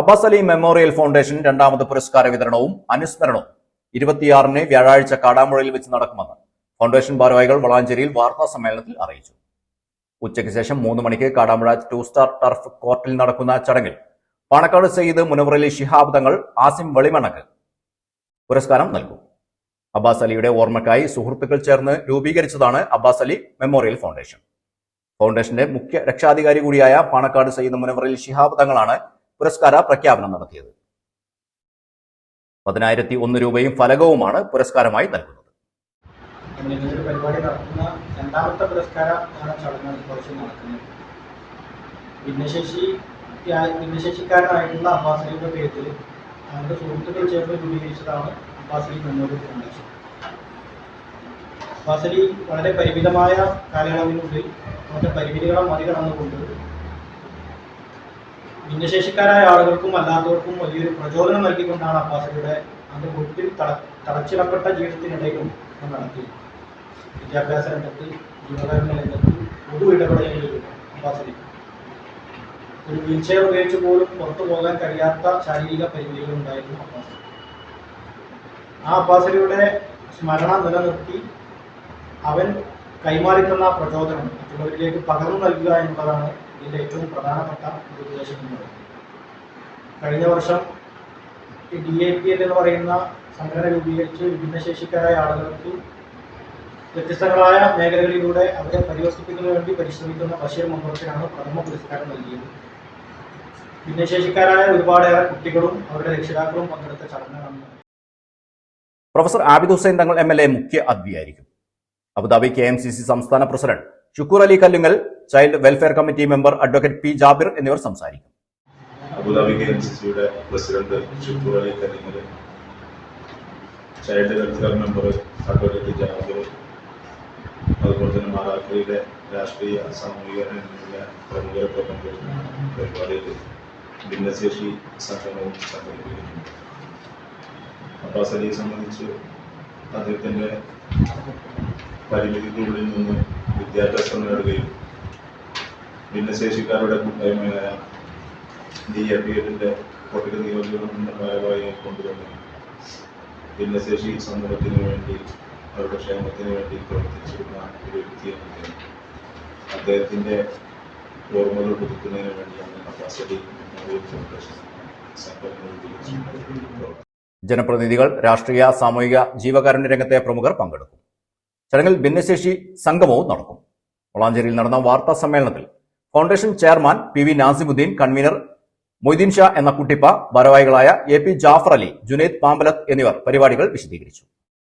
Abbas Ali memorial foundation രണ്ടാമത് പുരസ്കാര വിതരണവും അനുസ്മരണവും. ഇരുപത്തിയാറിന് വ്യാഴാഴ്ച കാടാമ്പുഴയിൽ വെച്ച് നടക്കുമെന്ന് ഫൗണ്ടേഷൻ ഭാരവാഹികൾ വളാഞ്ചേരിയിൽ വാർത്താ സമ്മേളനത്തിൽ അറിയിച്ചു. ഉച്ചയ്ക്ക് ശേഷം മൂന്ന് മണിക്ക് കാടാമ്പുഴ ടു സ്റ്റാർ ടർഫ് കോർട്ടിൽ നടക്കുന്ന ചടങ്ങിൽ പാണക്കാട് സയ്യിദ് മുനവറലി ശിഹാബ് തങ്ങൾ ആസിം വെളിമണക്ക് പുരസ്കാരം നൽകും. അബ്ബാസ് അലിയുടെ ഓർമ്മയ്ക്കായി സുഹൃത്തുക്കൾ ചേർന്ന് രൂപീകരിച്ചതാണ് അബ്ബാസ് അലി മെമ്മോറിയൽ ഫൗണ്ടേഷൻ. ഫൗണ്ടേഷന്റെ മുഖ്യ രക്ഷാധികാരി കൂടിയായ പാണക്കാട് സയ്യിദ് മുനവറലി ശിഹാബ് തങ്ങളാണ് പുരസ്കാര പ്രഖ്യാപനം നടത്തിയത്. പതിനായിരത്തി ഒന്ന് രൂപയും ഫലകവുമാണ് പുരസ്കാരമായി നൽകുന്നത്. പരിപാടി നടത്തുന്ന നടക്കുന്നത്. വളരെ പരിമിതമായ കാലയളവിനുള്ളിൽ അവരുടെ പരിമിതികളെ മറികടന്നുകൊണ്ട് ഭിന്നശേഷിക്കാരായ ആളുകൾക്കും അല്ലാത്തവർക്കും വലിയൊരു പ്രചോദനം നൽകിക്കൊണ്ടാണ് അബ്ബാസിയുടെ അന്ന് ഒത്തിരി തട തടച്ചിടപ്പെട്ട ജീവിതത്തിനിടയിലും നടത്തി. വിദ്യാഭ്യാസ രംഗത്ത് ജീവകാരുണ്യ രംഗത്ത് പൊതു ഇടപെടലുകളിലും അബ്ബാസലി ഒരു വീൽ ചെയർ ഉപയോഗിച്ച് പോലും പുറത്തു പോകാൻ കഴിയാത്ത ശാരീരിക പരിമിതികൾ ഉണ്ടായിരുന്നു അബ്ബാസ്. ആ അബ്ബാസലിയുടെ സ്മരണ നിലനിർത്തി അവൻ കൈമാറിത്തന്ന പ്രചോദനം മറ്റുള്ളവരിലേക്ക് പകർന്നു നൽകുക എന്നുള്ളതാണ് ഇതിന്റെ ഏറ്റവും പ്രധാനപ്പെട്ട ഒരു ഉദ്ദേശം എന്ന് പറയുന്നത്. കഴിഞ്ഞ വർഷം ഈ ഡി എ പി എൽ എന്ന് പറയുന്ന സംഘടന രൂപീകരിച്ച് ഭിന്നശേഷിക്കാരായ ആളുകൾക്ക് വ്യത്യസ്തങ്ങളായ മേഖലകളിലൂടെ അവരെ പരിവസിപ്പിക്കുന്നതിന് വേണ്ടി പരിശ്രമിക്കുന്ന ബഷീർ മമ്പറത്തിനാണ് പ്രഥമ പുരസ്കാരം നൽകിയത്. ഭിന്നശേഷിക്കാരായ ഒരുപാടേറെ കുട്ടികളും അവരുടെ രക്ഷിതാക്കളും പങ്കെടുത്ത ചടങ്ങാണ്. Professor Abid Hussain Thangal M L A മുഖ്യ അതിഥിയായിരിക്കും Abu Dhabi K M C C സംസ്ഥാന president Shukoor Ali Kallungal child welfare committee member advocate P Jabir എന്നിവർ സംസാരിക്കും. Abu Dhabi K M C സിയുടെ president Shukoor Ali കരീമർ child welfare member advocate Jabir അതുപോലെ തന്നെ മറാഠിയുടെ രാഷ്ട്രീയ സാമൂഹിക രംഗങ്ങളിലെ പ്രമുഖരൊക്കെ പങ്കെടുക്കുന്ന പരിപാടിയിൽ ഭിന്നശേഷി സംഗമവും സംഘടിപ്പിക്കുന്നുണ്ട്. അബ്ബാസ് അലിയെ സംബന്ധിച്ച് അദ്ദേഹത്തിന്റെ പരിമിതിക്കുള്ളിൽ നിന്ന് വിദ്യാഭ്യാസം നേടുകയും ഭിന്നശേഷിക്കാരുടെ കൂട്ടായ്മയായ ഡി എ പി എല്ലിന്റെ കൊട്ടിക നിയോജകമണ്ഡലം ഭാഗമായി കൊണ്ടുവന്ന് ഭിന്നശേഷി സമൂഹത്തിന് വേണ്ടി അവരുടെ ക്ഷേമത്തിന് വേണ്ടി പ്രവർത്തിച്ചിരുന്ന ഒരു വ്യക്തിയാണ് അദ്ദേഹം. ഓർമ്മകൾ പുതുക്കുന്നതിന് വേണ്ടിയാണ് കപ്പാസിറ്റി മെമ്മോറിയൽ ഫൗണ്ടേഷൻ ജനപ്രതിനിധികൾ രാഷ്ട്രീയ സാമൂഹിക ജീവകാരുണ്യ രംഗത്തെ പ്രമുഖർ പങ്കെടുക്കും. ചടങ്ങിൽ ഭിന്നശേഷി സംഗമവും നടക്കും. വളാഞ്ചേരിയിൽ നടന്ന വാർത്താ സമ്മേളനത്തിൽ foundation chairman P V Nasimuddin convener Moideen Sha എന്ന കുട്ടിപ്പ ഭാരവാഹികളായ എ പി ജാഫർ അലി ജുനൈദ് പാമ്പലത്ത് എന്നിവർ പരിപാടികൾ വിശദീകരിച്ചു.